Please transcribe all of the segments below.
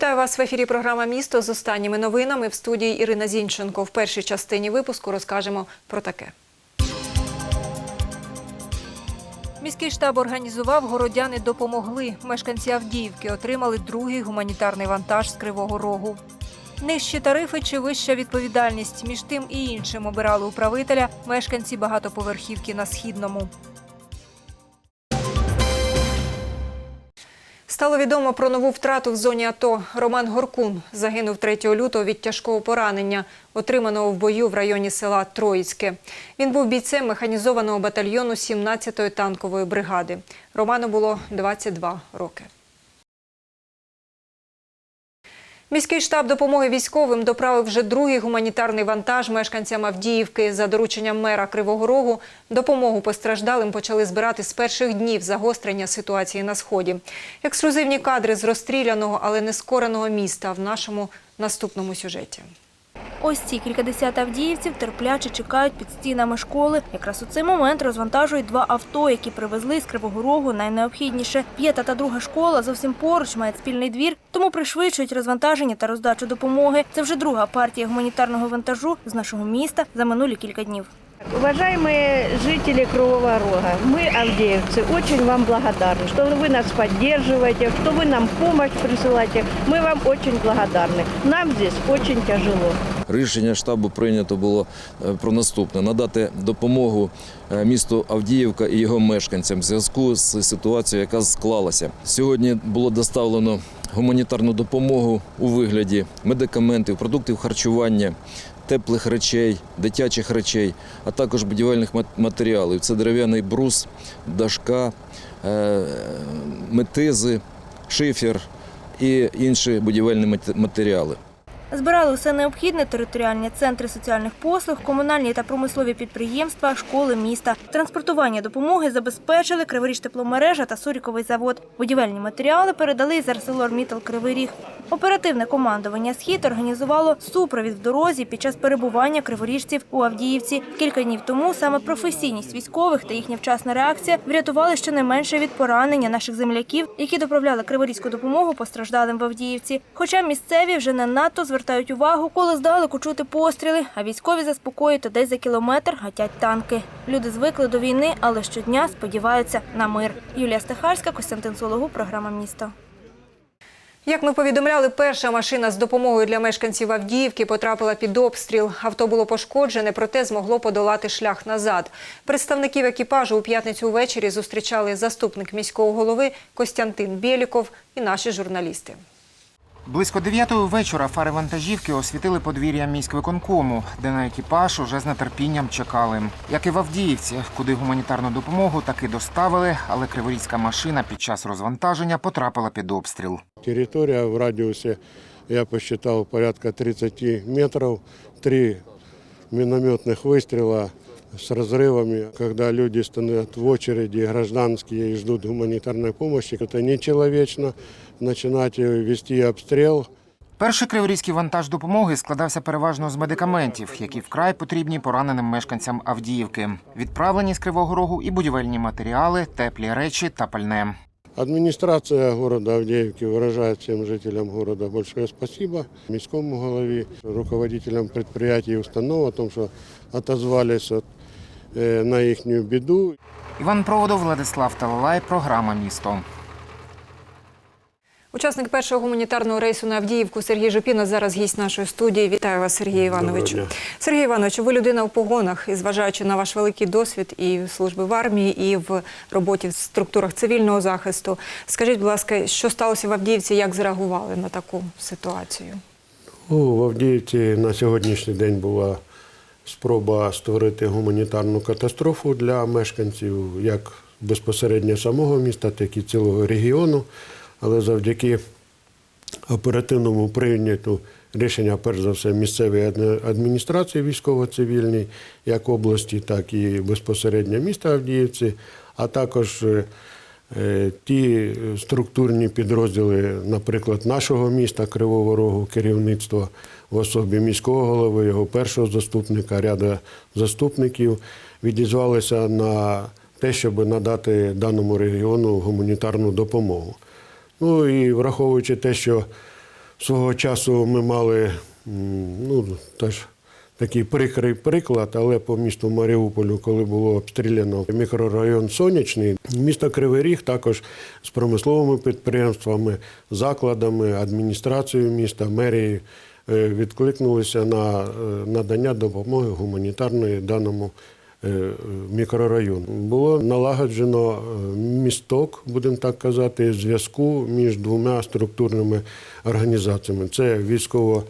Вітаю вас в ефірі. Програма Місто з останніми новинами в студії Ірина Зінченко. В першій частині випуску розкажемо про таке. Міський штаб організував городяни допомогли. Мешканці Авдіївки отримали другий гуманітарний вантаж з Кривого Рогу. Нижчі тарифи чи вища відповідальність між тим і іншим обирали управителя мешканці багатоповерхівки на східному. Стало відомо про нову втрату в зоні АТО. Роман Горкун загинув 3 лютого від тяжкого поранення, отриманого в бою в районі села Троїцьке. Він був бійцем механізованого батальйону 17-ї танкової бригади. Роману було 22 роки. Міський штаб допомоги військовим доправив вже другий гуманітарний вантаж мешканцям Авдіївки. За дорученням мера Кривого Рогу допомогу постраждалим почали збирати з перших днів загострення ситуації на сході. Ексклюзивні кадри з розстріляного, але не скореного міста в нашому наступному сюжеті. Ось ці кількадесят авдіївців терпляче чекають під стінами школи. Якраз у цей момент розвантажують два авто, які привезли з Кривого Рогу найнеобхідніше. П'ята та друга школа зовсім поруч мають спільний двір, тому пришвидшують розвантаження та роздачу допомоги. Це вже друга партія гуманітарного вантажу з нашого міста за минулі кілька днів. Уважаемые жители Кривого Рога, мы, авдеевцы, очень вам благодарны, что вы нас поддерживаете, что вы нам помощь присылаете. Мы вам очень благодарны. Нам здесь очень тяжело. Рішення штабу прийнято було е, про наступне: надати допомогу е, місту Авдіївка і його мешканцям в зв'язку з ситуацією, яка склалася. Сьогодні було доставлено гуманітарну допомогу у вигляді медикаментів, продуктів харчування. Теплих речей, дитячих речей, а також будівельних матеріалів. Це дерев'яний брус, дашка, е, метизи, шифер і інші будівельні матеріали. Збирали усе необхідне територіальні центри соціальних послуг, комунальні та промислові підприємства, школи міста. Транспортування допомоги забезпечили Криворіж тепломережа та Суріковий завод. Будівельні матеріали передали з ArcelorMittal Кривий Ріг. Оперативне командування «Схід» організувало супровід в дорозі під час перебування криворіжців у Авдіївці. Кілька днів тому саме професійність військових та їхня вчасна реакція врятували щонайменше від поранення наших земляків, які доправляли криворізьку допомогу постраждалим в Авдіївці. Хоча місцеві вже не надто звертають увагу, коли здалеку чути постріли, а військові заспокоюють, то десь за кілометр гатять танки. Люди звикли до війни, але щодня сподіваються на мир. Юлія Стахарська, Костянтин Сологуб, програма «Місто». Як ми повідомляли, перша машина з допомогою для мешканців Авдіївки потрапила під обстріл. Авто було пошкоджене, проте змогло подолати шлях назад. Представників екіпажу у п'ятницю ввечері зустрічали заступник міського голови Костянтин Бєліков і наші журналісти. Близько дев'ятої вечора фари вантажівки освітили подвір'я міськвиконкому, де на екіпаж уже з нетерпінням чекали. Як і в Авдіївці, куди гуманітарну допомогу таки доставили, але криворізька машина під час розвантаження потрапила під обстріл. Территория в радиусе, я посчитал, порядка 30 метров. Три минометных выстрела с разрывами. Когда люди стоят в очереди, гражданские, и ждут гуманитарной помощи, это нечеловечно. Начинать вести обстрел – Перший криворізький вантаж допомоги складався переважно з медикаментів, які вкрай потрібні пораненим мешканцям Авдіївки. Відправлені з Кривого Рогу і будівельні матеріали, теплі речі та пальне. Администрация города Авдеевки выражает всем жителям города большое спасибо. Міському голові, руководителям предприятий и установ о том, что отозвались э, на їхню біду. Іван Проводов, Владислав Талалай, програма Місто. Учасник першого гуманітарного рейсу на Авдіївку Сергій Жупіна зараз гість нашої студії. Вітаю вас, Сергій Івановичу. Сергій Іванович, ви людина в погонах, і зважаючи на ваш великий досвід і служби в армії, і в роботі в структурах цивільного захисту. Скажіть, будь ласка, що сталося в Авдіївці, як зреагували на таку ситуацію? Ну, в Авдіївці на сьогоднішній день була спроба створити гуманітарну катастрофу для мешканців як безпосередньо самого міста, так і цілого регіону. Але завдяки оперативному прийняту рішення, перш за все, місцевої адміністрації військово-цивільній, як області, так і безпосередньо міста Авдіївці, а також е, е, ті структурні підрозділи, наприклад, нашого міста Кривого Рогу, керівництво в особі міського голови, його першого заступника, ряда заступників, відізвалися на те, щоб надати даному регіону гуманітарну допомогу. Ну і враховуючи те, що Свого часу ми мали ну, теж такий прикрий приклад, але по місту Маріуполю, коли було обстріляно мікрорайон Сонячний, місто Кривий Ріг також з промисловими підприємствами, закладами, адміністрацією міста, мерією е, відкликнулися на е, надання допомоги гуманітарної даному е, мікрорайону. Було налагоджено е, місток, будемо так казати, зв'язку між двома структурними організаціями. Це військово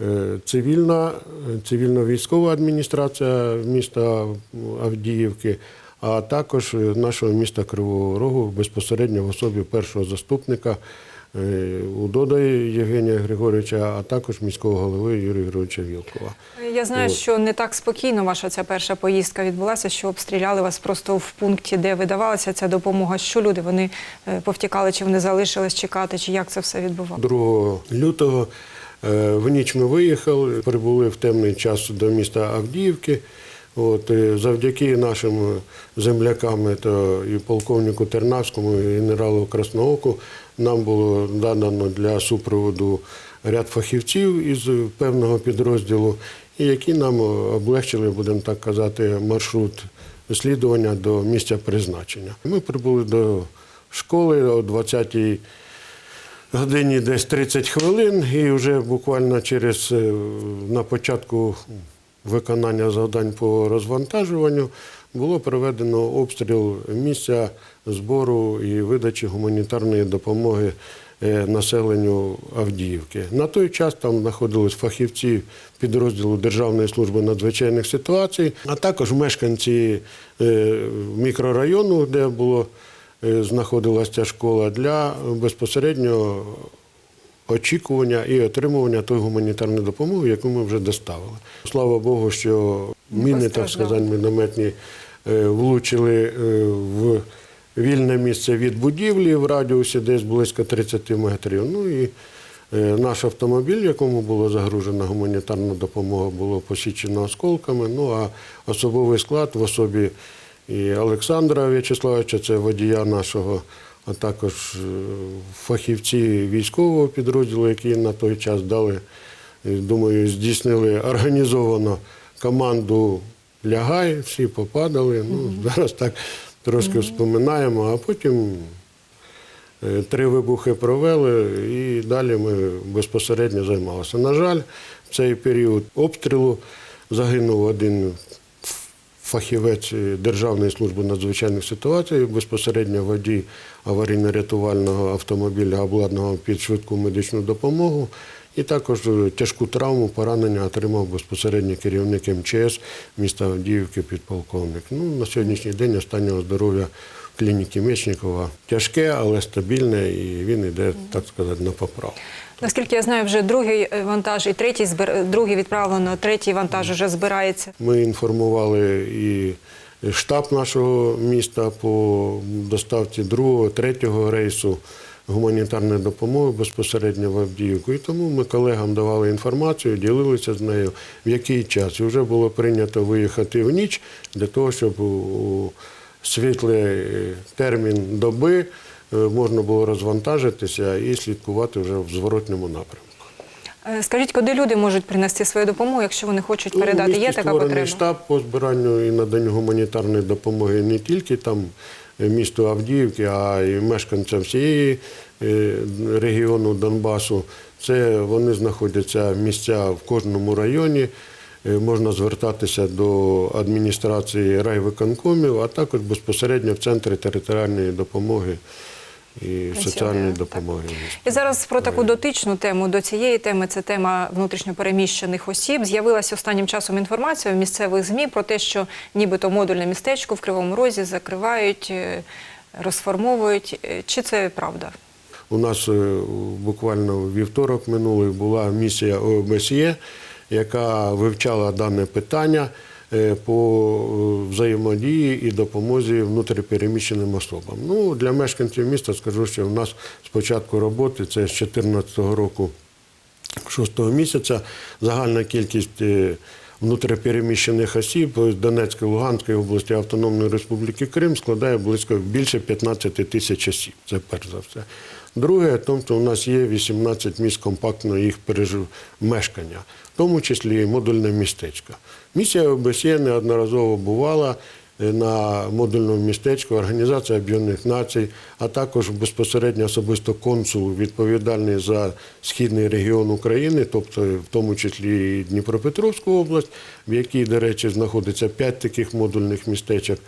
е, цивільна, е, цивільно-військова адміністрація міста Авдіївки, а також е, нашого міста Кривого Рогу безпосередньо в особі першого заступника е, Удода Євгенія Григоровича, а також міського голови Юрія Григоровича Вілкова. Я знаю, От. що не так спокійно ваша ця перша поїздка відбулася, що обстріляли вас просто в пункті, де видавалася ця допомога. Що люди вони е, повтікали, чи вони залишились чекати, чи як це все відбувалося? 2 лютого е, в ніч ми виїхали, прибули в темний час до міста Авдіївки. От, завдяки нашим землякам, то і полковнику Тернавському, і генералу Краснооку, нам було дадано для супроводу ряд фахівців із певного підрозділу, які нам облегчили, будемо так казати, маршрут слідування до місця призначення. Ми прибули до школи о 20-й годині десь 30 хвилин, і вже буквально через е, на початку виконання завдань по розвантажуванню було проведено обстріл місця збору і видачі гуманітарної допомоги е, населенню Авдіївки. На той час там знаходились фахівці підрозділу Державної служби надзвичайних ситуацій, а також мешканці е, мікрорайону, де було е, знаходилася школа, для безпосередньо очікування і отримування тої гуманітарної допомоги, яку ми вже доставили. Слава Богу, що міни, так сказати, мінометні е, влучили е, в вільне місце від будівлі в радіусі десь близько 30 метрів. Ну і е, наш автомобіль, якому було загружена гуманітарна допомога, було посічено осколками. Ну а особовий склад в особі і Олександра В'ячеславовича, це водія нашого, а також е, фахівці військового підрозділу, які на той час дали, е, думаю, здійснили організовано команду лягай, всі попадали. Ну, зараз так трошки вспоминаємо, а потім Е, Три вибухи провели і далі ми безпосередньо займалися. На жаль, в цей період обстрілу загинув один фахівець Державної служби надзвичайних ситуацій, безпосередньо водій аварійно-рятувального автомобіля, обладнаного під швидку медичну допомогу. І також е, тяжку травму, поранення отримав безпосередньо керівник МЧС міста Авдіївки, підполковник. Ну, на сьогоднішній день останнього здоров'я в клініці Мечникова тяжке, але стабільне, і він йде, так сказати, на поправку. Наскільки я знаю, вже другий е, вантаж і третій збир... другий відправлено, третій вантаж вже збирається. Ми інформували і штаб нашого міста по доставці другого, третього рейсу гуманітарної допомоги безпосередньо в Авдіївку. І тому ми колегам давали інформацію, ділилися з нею, в який час. І вже було прийнято виїхати в ніч для того, щоб у світлий е, термін доби е, можна було розвантажитися і слідкувати вже в зворотньому напрямку. Е, Скажіть, куди люди можуть принести свою допомогу, якщо вони хочуть передати? Є така потреба? штаб по збиранню і наданню гуманітарної допомоги не тільки там е, місту Авдіївки, а й мешканцям всієї е, регіону Донбасу. Це вони знаходяться місця в кожному районі. Е, Можна звертатися до адміністрації райвиконкомів, а також безпосередньо в центри територіальної допомоги і соціальної допомоги. І зараз про таку дотичну тему до цієї теми це тема внутрішньопереміщених осіб. З'явилася останнім часом інформація в місцевих змі про те, що нібито модульне містечко в Кривому Розі закривають, е, розформовують. Е, Чи це правда? У нас е, буквально вівторок минулий була місія ОБСЄ, яка вивчала дане питання по е, взаємодії і допомозі внутріпереміщеним особам. Ну, для мешканців міста скажу, що в нас з початку роботи, це з 2014 року, 6 місяця, загальна кількість е, внутріпереміщених осіб з Донецької, Луганської області Автономної Республіки Крим складає близько більше 15 тисяч осіб. Це перш за все. Друге, тому що у нас є 18 місць компактного їх пережив мешкання, тому числі і модульне містечко. Місія ОБСЄ неодноразово бувала е, на модульному містечку Організація Об'єднаних Націй, а також безпосередньо особисто консул, відповідальний за східний регіон України, тобто в тому числі і Дніпропетровську область, в якій, до речі, знаходиться п'ять таких модульних містечок.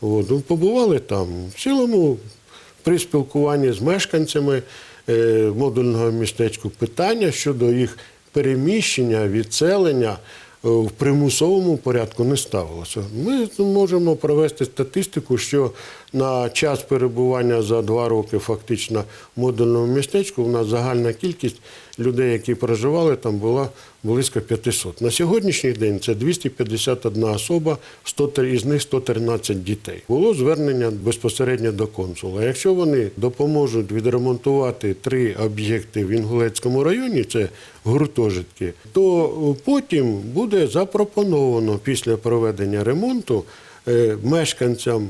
От, ну, побували там. В цілому при спілкуванні з мешканцями е, модульного містечка питання щодо їх переміщення, відселення е, в примусовому порядку не ставилося. Ми можемо провести статистику, що на час перебування за два роки фактично в модульному містечку у нас загальна кількість людей, які проживали там, була близько 500. На сьогоднішній день це 251 особа, 100, із них 113 дітей. Було звернення безпосередньо до консула. Якщо вони допоможуть відремонтувати три об'єкти в Інгулецькому районі, це гуртожитки, то потім буде запропоновано після проведення ремонту е, мешканцям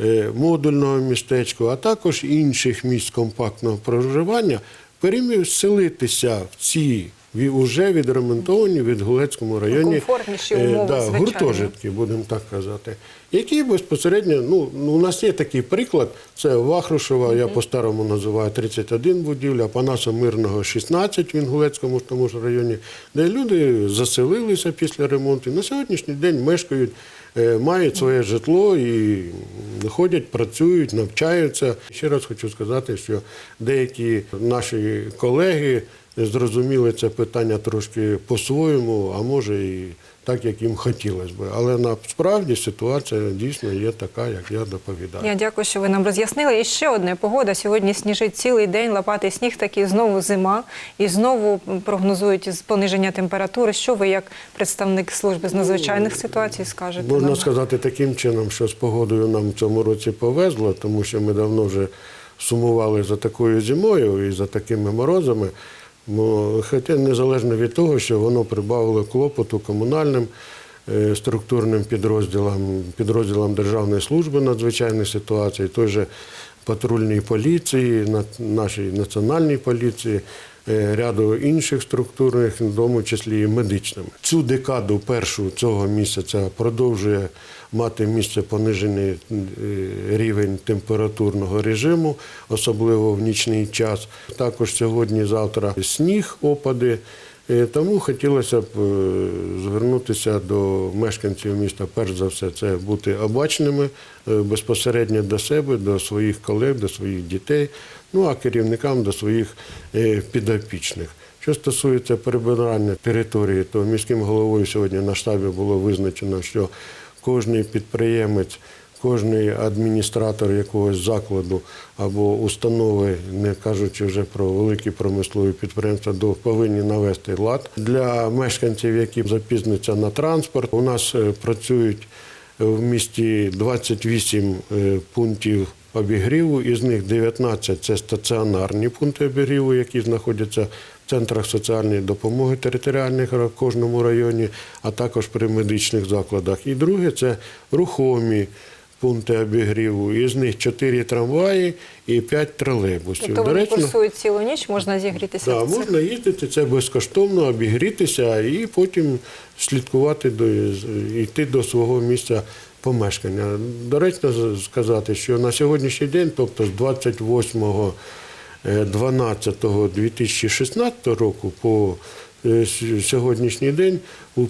е, модульного містечка, а також інших місць компактного проживання перемістилися в ці вже відремонтовані в Відгулецькому районі е, умови, да, гуртожитки, будемо так казати, які безпосередньо, ну, ну, у нас є такий приклад, це Вахрушева, я по-старому називаю 31 будівля, Панаса Мирного 16 в Інгулецькому тому ж районі, де люди заселилися після ремонту. На сьогоднішній день мешкають, е, мають своє житло і ходять, працюють, навчаються. Ще раз хочу сказати, що деякі наші колеги зрозуміли це питання трошки по-своєму, а може і так, як їм хотілося би. Але насправді ситуація дійсно є така, як я доповідаю. Я дякую, що ви нам роз'яснили. І ще одне погода. Сьогодні сніжить цілий день, лопатий сніг, таки знову зима. І знову понижують з- пониження температури. Що ви, як представник служби з надзвичайних ситуацій, скажете? Можна нам? сказати таким чином, що з погодою нам в цьому році повезло, тому що ми давно вже сумували за такою зимою і за такими морозами. Бо, Хоча незалежно від того, що воно прибавило клопоту комунальним е, структурним підрозділам, підрозділам Державної служби надзвичайних ситуацій, той же патрульній поліції, нашій національній поліції, е, ряду інших структурних, в тому числі і медичними. Цю декаду першу цього місяця продовжує мати місце понижений е, рівень температурного режиму, особливо в нічний час. Також сьогодні-завтра сніг, опади. Е, Тому хотілося б е, звернутися до мешканців міста, перш за все, це бути обачними безпосередньо до себе, до своїх колег, до своїх дітей, ну а керівникам до своїх підопічних. Що стосується перебирання території, то міським головою сьогодні на штабі було визначено, що кожний підприємець Кожний адміністратор якогось закладу або установи, не кажучи вже про великі промислові підприємства, повинні навести лад. Для мешканців, які запізняться на транспорт, у нас е, працюють в місті 28 е, пунктів обігріву, із них 19 – це стаціонарні пункти обігріву, які знаходяться центрах соціальної допомоги територіальних в кожному районі, а також при медичних закладах. І друге це рухомі пункти обігріву. Із них 4 трамваї і 5 тролейбусів. Тобто вони курсують цілу ніч, можна зігрітися. Да, можна їздити, це безкоштовно, обігрітися і потім слідкувати до йти до свого місця помешкання. Доречно сказати, що на сьогоднішній день, тобто з 28 12.2016 року по е, сьогоднішній день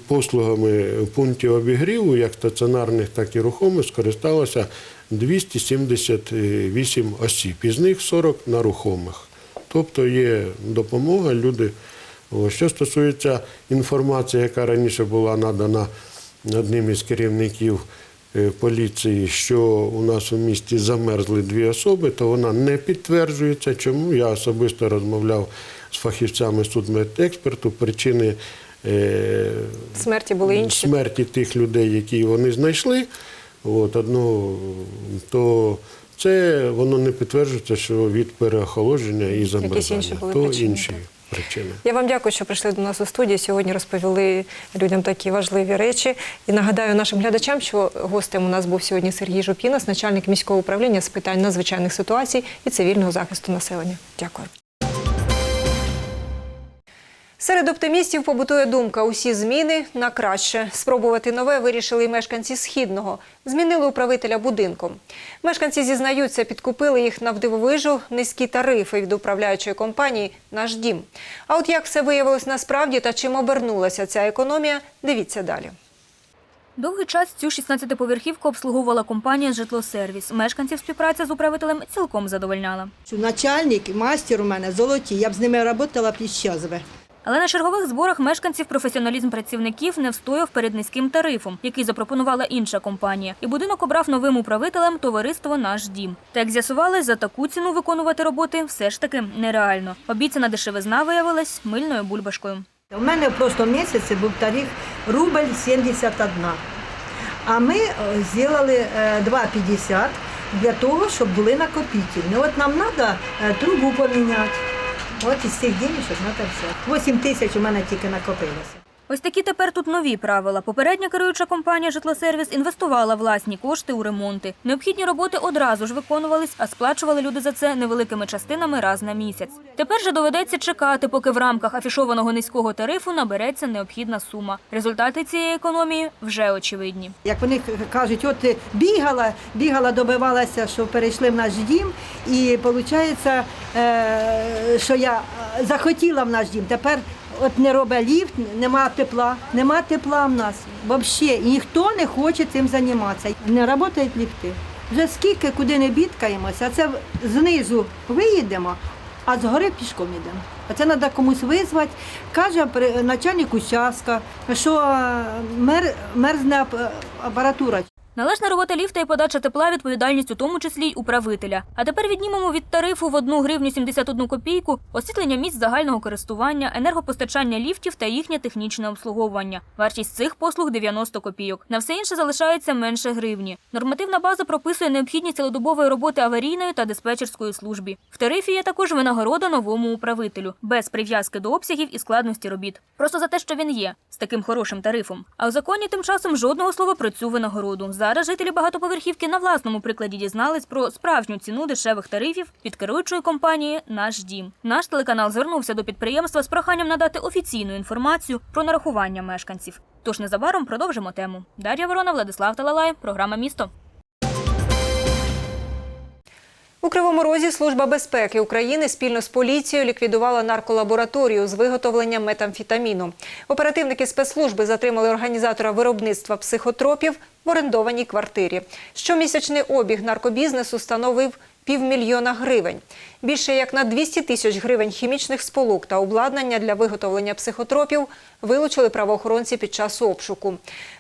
послугами пунктів обігріву, як стаціонарних, так і рухомих, скористалося 278 осіб, із них 40 на рухомих. Тобто є допомога, люди. Що стосується інформації, яка раніше була надана одним із керівників е, поліції, що у нас у місті замерзли дві особи, то вона не підтверджується. Чому я особисто розмовляв з фахівцями судмедексперту, причини е, Смерті були інші. смерті тих людей, які вони знайшли, от, одного, то це воно не підтверджується, що від переохолодження і замерзання. інші були то причини, інші. Так. причина. Я вам дякую, що прийшли до нас у студії. Сьогодні розповіли людям такі важливі речі. І нагадаю нашим глядачам, що гостем у нас був сьогодні Сергій Жупінас, начальник міського управління з питань надзвичайних ситуацій і цивільного захисту населення. Дякую. Серед оптимістів побутує думка усі зміни на краще. Спробувати нове вирішили і мешканці Східного. Змінили управителя будинку. Мешканці зізнаються, підкупили їх навдивовижу низькі тарифи від управляючої компанії «Наш дім». А от як все виявилось насправді та чим обернулася ця економія, дивіться далі. Довгий час цю 16-поверхівку обслуговувала компанія «Житлосервіс». Мешканців співпраця з управителем цілком задовольняла. Начальник і мастер у мене золоті, я б з ними працювала б щасливо. Але на чергових зборах мешканців професіоналізм працівників не встояв перед низьким тарифом, який запропонувала інша компанія. І будинок обрав новим управителем товариство «Наш дім». Та як з'ясувалось, за таку ціну виконувати роботи все ж таки нереально. Обіцяна дешевизна виявилась мильною бульбашкою. У мене в прошлому місяці був тариф рубль 71. А ми е, зробили е, 2,50 для того, щоб були накопительні. От нам треба трубу поміняти. От із цих денежок треба все. 8 тисяч у мене тільки накопилося. Ось такі тепер тут нові правила. Попередня керуюча компанія «Житлосервіс» інвестувала власні кошти у ремонти. Необхідні роботи одразу ж виконувались, а сплачували люди за це невеликими частинами раз на місяць. Тепер же доведеться чекати, поки в рамках афішованого низького тарифу набереться необхідна сума. Результати цієї економії вже очевидні. Як вони кажуть, от бігала, бігала, добивалася, що перейшли в наш дім, і виходить, що я е, захотіла в наш дім. Тепер от не робить ліфт, нема тепла, нема тепла в нас взагалі. Ніхто не хоче цим займатися. Не працюють ліфти. Вже скільки куди не бідкаємося, це знизу виїдемо, а згори пішком йдемо. А це треба комусь визвати. Каже начальник участка, що е, мер, мерзне апаратура. Належна робота ліфта і подача тепла відповідальність у тому числі й управителя. А тепер віднімемо від тарифу в 1 гривню 71 копійку освітлення місць загального користування, енергопостачання ліфтів та їхнє технічне обслуговування. Вартість цих послуг 90 копійок. На все інше залишається менше гривні. Нормативна база прописує необхідність цілодобової роботи аварійної та диспетчерської службі. В тарифі є також винагорода новому управителю без прив'язки до обсягів і складності робіт. Просто за те, що він є з таким хорошим тарифом. А в законі тим часом жодного слова про цю винагороду. Зараз жителі багатоповерхівки на власному прикладі дізнались про справжню ціну дешевих тарифів від керуючої компанії Наш дім. Наш телеканал звернувся до підприємства з проханням надати офіційну інформацію про нарахування мешканців. Тож незабаром продовжимо тему. Дар'я Ворона, Владислав Талалай, програма Місто. У Кривому Розі Служба безпеки України спільно з поліцією ліквідувала нарколабораторію з виготовлення метамфетаміну. Оперативники спецслужби затримали організатора виробництва психотропів в орендованій квартирі. Щомісячний обіг наркобізнесу становив півмільйона гривень. Більше як на 200 тисяч гривень хімічних сполук та обладнання для виготовлення психотропів вилучили правоохоронці під час обшуку.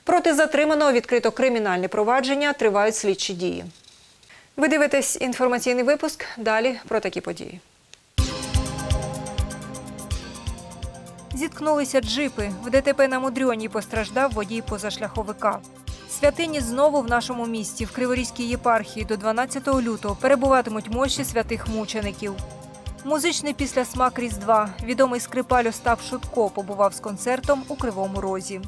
Проти затриманого відкрито кримінальне провадження, тривають слідчі дії. Ви дивитесь інформаційний випуск. Далі про такі події. Зіткнулися джипи. В ДТП на Мудрьоній постраждав водій позашляховика. Святині знову в нашому місті. В Криворізькій єпархії до 12 лютого перебуватимуть мощі святих мучеників. Музичний післясмак Різдва. Відомий скрипаль Остап Шутко побував з концертом у Кривому Розі.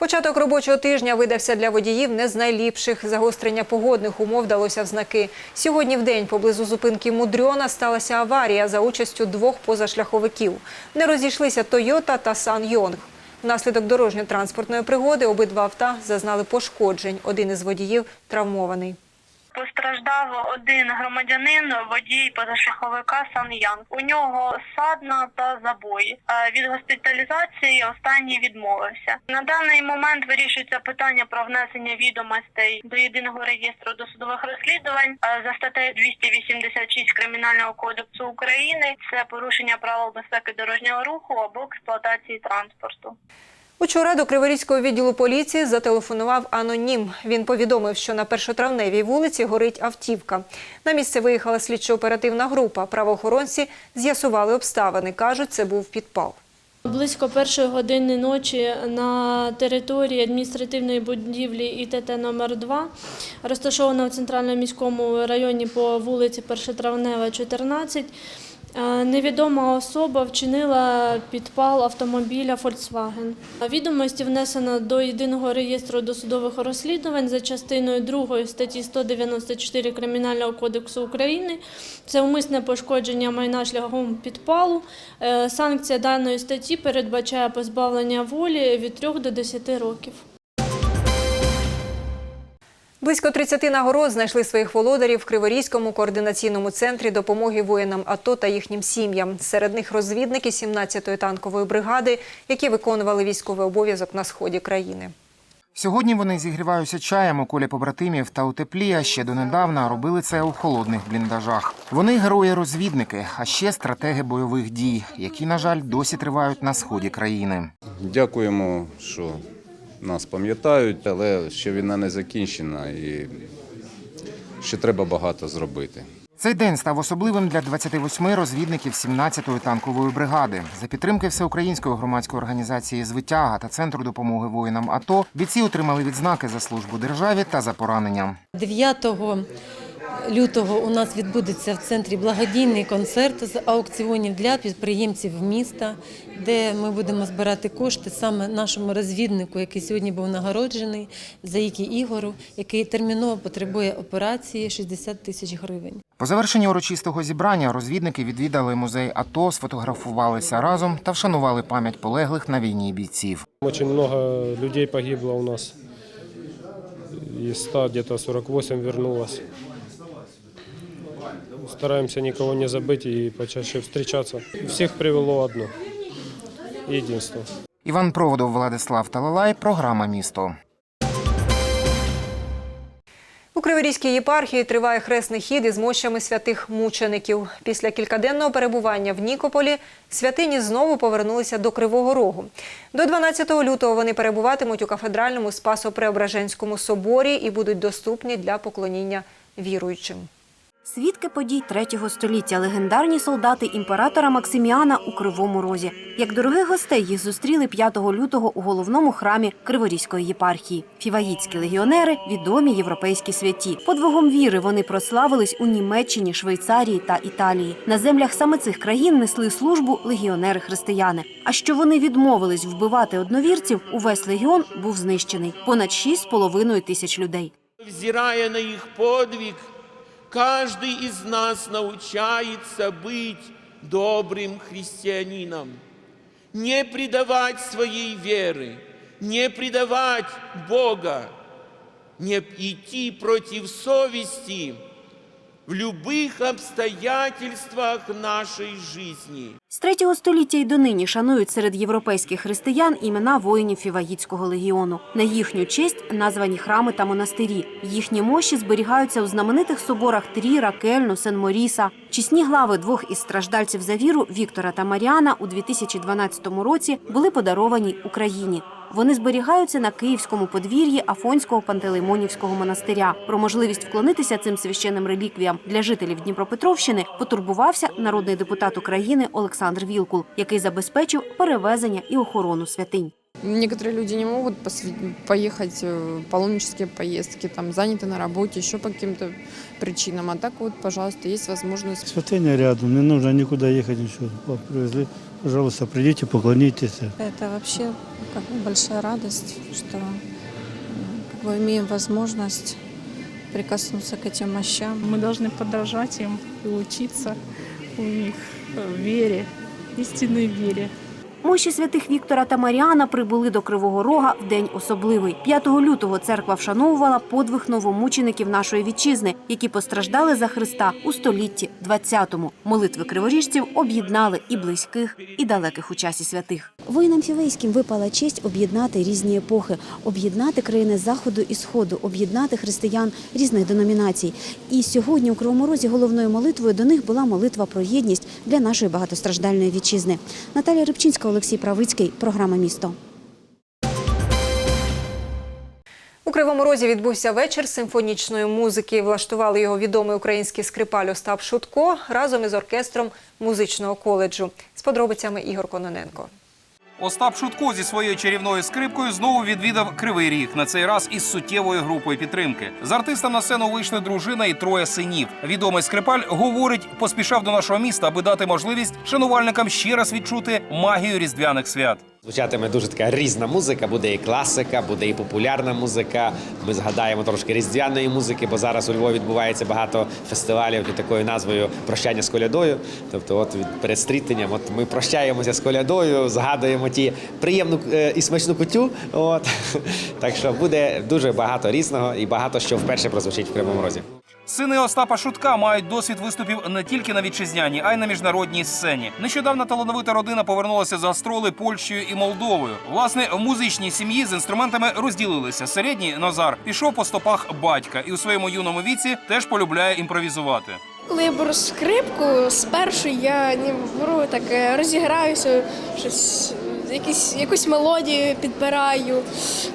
Початок робочого тижня видався для водіїв не з найліпших. Загострення погодних умов далося в знаки. Сьогодні в день поблизу зупинки Мудрьона сталася аварія за участю двох позашляховиків. Не розійшлися Тойота та Сан Йонг. Внаслідок дорожньо-транспортної пригоди обидва авто зазнали пошкоджень. Один із водіїв травмований. Постраждав один громадянин, водій позашляховика Сан Янг. У нього садна та забої. Е, Від госпіталізації останній відмовився. На даний момент вирішується питання про внесення відомостей до єдиного реєстру досудових розслідувань е, за статтею 286 кримінального кодексу України. Це порушення правил безпеки дорожнього руху або експлуатації транспорту. Учора до Криворізького відділу поліції зателефонував анонім. Він повідомив, що на першотравневій вулиці горить автівка. На місце виїхала слідчо-оперативна група. Правоохоронці з'ясували обставини. Кажуть, це був підпал. Близько першої години ночі на території адміністративної будівлі ІТТ номер 2 розташована в центральному міському районі по вулиці Першотравнева, 14, е, невідома особа вчинила підпал автомобіля Volkswagen. Відомості внесено до єдиного реєстру досудових розслідувань за частиною 2 статті 194 Кримінального кодексу України. Це умисне пошкодження майна шляхом підпалу. Е, Санкція даної статті передбачає позбавлення волі від 3 до 10 років. Близько 30 нагород знайшли своїх володарів в Криворізькому координаційному центрі допомоги воїнам АТО та їхнім сім'ям. Серед них розвідники 17-ї танкової бригади, які виконували військовий обов'язок на сході країни. Сьогодні вони зігріваються чаєм у колі побратимів та у теплі, а ще донедавна робили це у холодних бліндажах. Вони герої-розвідники, а ще стратеги бойових дій, які, на жаль, досі тривають на сході країни. Дякуємо, що нас пам'ятають, але ще війна не закінчена і ще треба багато зробити. Цей день став особливим для 28 розвідників 17-ї танкової бригади. За підтримки всеукраїнської громадської організації Звитяга та центру допомоги воїнам АТО бійці отримали відзнаки за службу державі та за поранення. 9 лютого у нас відбудеться в центрі благодійний концерт з аукціонів для підприємців міста, де ми будемо збирати кошти саме нашому розвіднику, який сьогодні був нагороджений, Заїкі Ігору, який терміново потребує операції 60 тисяч гривень. По завершенні урочистого зібрання розвідники відвідали музей АТО, сфотографувалися разом та вшанували пам'ять полеглих на війні бійців. Очень много людей погибло у нас. Из 100 где-то 48 вернулось. Стараемся никого не забыть и почаще встречаться. Всех привело одно – единство. Іван Проводов, Владислав Талалай, програма Місто. У Криворізькій єпархії триває хресний хід із мощами святих мучеників. Після кількаденного перебування в Нікополі святині знову повернулися до Кривого Рогу. До 12 лютого вони перебуватимуть у кафедральному Спасо-Преображенському соборі і будуть доступні для поклоніння віруючим. Свідки подій третього століття, легендарні солдати імператора Максиміана у Кривому Розі. Як дорогих гостей їх зустріли 5 лютого у головному храмі Криворізької єпархії. Фіваїцькі легіонери відомі європейські святі. Подвигом віри вони прославились у Німеччині, Швейцарії та Італії. На землях саме цих країн несли службу легіонери-християни. А що вони відмовились вбивати одновірців, увесь легіон був знищений. Понад 6,5 тисяч людей. Взирая на их подвиг, каждый из нас научается быть добрым христианином. Не предавать своей веры, не предавать Бога, не идти против совести в любых обстоятельствах нашей жизни. З третього століття й донині шанують серед європейських християн імена воїнів Фіваїцького легіону. На їхню честь названі храми та монастирі. Їхні мощі зберігаються у знаменитих соборах Тріра, Кельну, Сен-Моріса. Чесні глави двох із страждальців за віру Віктора та Маріана у 2012 році були подаровані Україні. Вони зберігаються на київському подвір'ї Афонського пантелеймонівського монастиря. Про можливість вклонитися цим священним реліквіям для жителів Дніпропетровщини потурбувався народний депутат України Олександр Вілкул, який забезпечив перевезення і охорону святинь. Некоторые люди не могут посвя- поехать в паломнические поездки, там заняты на работе, еще по каким-то причинам. А так вот, пожалуйста, есть возможность. Святыня рядом, не нужно никуда ехать, ничего. Вот, Привезли, пожалуйста, придите, поклонитесь. Это вообще как бы большая радость, что м, как бы имеем возможность прикоснуться к этим мощам. Мы должны подражать им и учиться у них в вере, истинной вере. Мощі святих Віктора та Маріана прибули до Кривого Рога в день особливий. 5 лютого церква вшановувала подвиг новомучеників нашої вітчизни, які постраждали за Христа у столітті 20-му. Молитви криворіжців об'єднали і близьких, і далеких у часі святих. Воїнам фівейським випала честь об'єднати різні епохи, об'єднати країни заходу і сходу, об'єднати християн різних деномінацій. І сьогодні у Кривому Розі головною молитвою до них була молитва про єдність для нашої багатостраждальної вітчизни. Наталія Рибчинська, Олексій Правицький. Програма Місто. У Кривому Розі відбувся вечір симфонічної музики. Влаштували його відомий український скрипаль Остап Шутко разом із оркестром музичного коледжу. З подробицями Ігор Кононенко. Остап Шутко зі своєю чарівною скрипкою знову відвідав Кривий Ріг, на цей раз із суттєвою групою підтримки. З артистом на сцену вийшли дружина і троє синів. Відомий скрипаль говорить, поспішав до нашого міста, аби дати можливість шанувальникам ще раз відчути магію різдвяних свят. Звучатиме дуже така різна музика, буде і класика, буде і популярна музика. Ми згадаємо трошки різдвяної музики, бо зараз у Львові відбувається багато фестивалів під такою назвою Прощання з колядою. Тобто, от перед стрітенням, от ми прощаємося з колядою, згадуємо ті приємну е, і смачну кутю. От так що буде дуже багато різного і багато що вперше прозвучить в Кривому Розі. Сини Остапа Шутка мають досвід виступів не тільки на вітчизняній, а й на міжнародній сцені. Нещодавно талановита родина повернулася з гастроли Польщею і Молдовою. Власне, в музичній сім'ї з інструментами розділилися. Середній Назар пішов по стопах батька і у своєму юному віці теж полюбляє імпровізувати. Коли я беру скрипку, спершу я ні, беру так е, розіграюся, щось, якісь, якусь мелодію підбираю.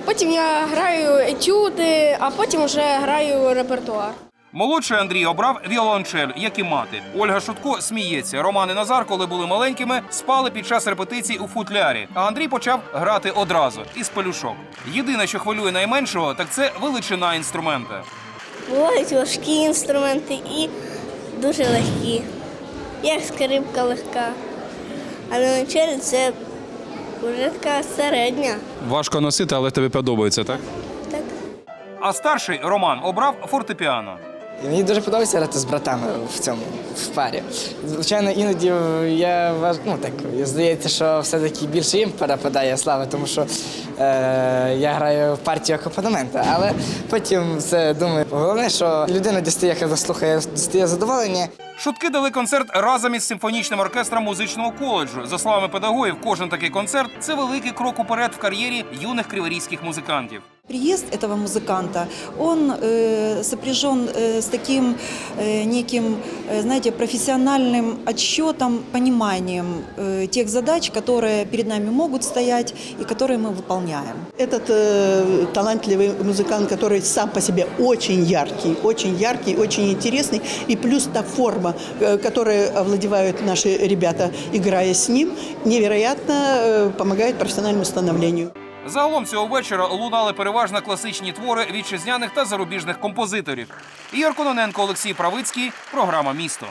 Потім я граю етюди, а потім вже граю репертуар. Молодший Андрій обрав віолончель, як і мати. Ольга Шутко сміється. Роман і Назар, коли були маленькими, спали під час репетицій у футлярі. А Андрій почав грати одразу із пелюшок. Єдине, що хвилює найменшого, так це величина інструмента. Бувають важкі інструменти і дуже легкі. Як скрипка легка. А віолончель це вже така середня. Важко носити, але тобі подобається, так? Так. А старший Роман обрав фортепіано. Мені дуже подобається грати з братами в цьому в парі. Звичайно, іноді я ну, так здається, що все-таки більше їм перепадає слава, тому що е, я граю в партію акомпанемента. Але потім це думаю, головне, що людина дістає, коли слухає, дістає задоволення. Шутки дали концерт разом із симфонічним оркестром музичного коледжу. За словами педагогів, кожен такий концерт це великий крок уперед в кар'єрі юних криворізьких музикантів. Приезд этого музыканта, он э, сопряжен э, с таким э, неким, знаете, профессиональным отсчетом, пониманием тех задач, которые перед нами могут стоять и которые мы выполняем. Этот э, талантливый музыкант, который сам по себе очень яркий, очень яркий, очень интересный, и плюс та форма, э, которой овладевают наши ребята, играя с ним, невероятно э, помогает профессиональному становлению. Загалом цього вечора лунали переважно класичні твори вітчизняних та зарубіжних композиторів. Ігор Кононенко, Олексій Правицький. Програма Місто.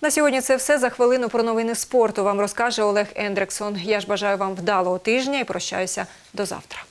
На сьогодні це все за хвилину про новини спорту. Вам розкаже Олег Ендрексон. Я ж бажаю вам вдалого тижня і прощаюся до завтра.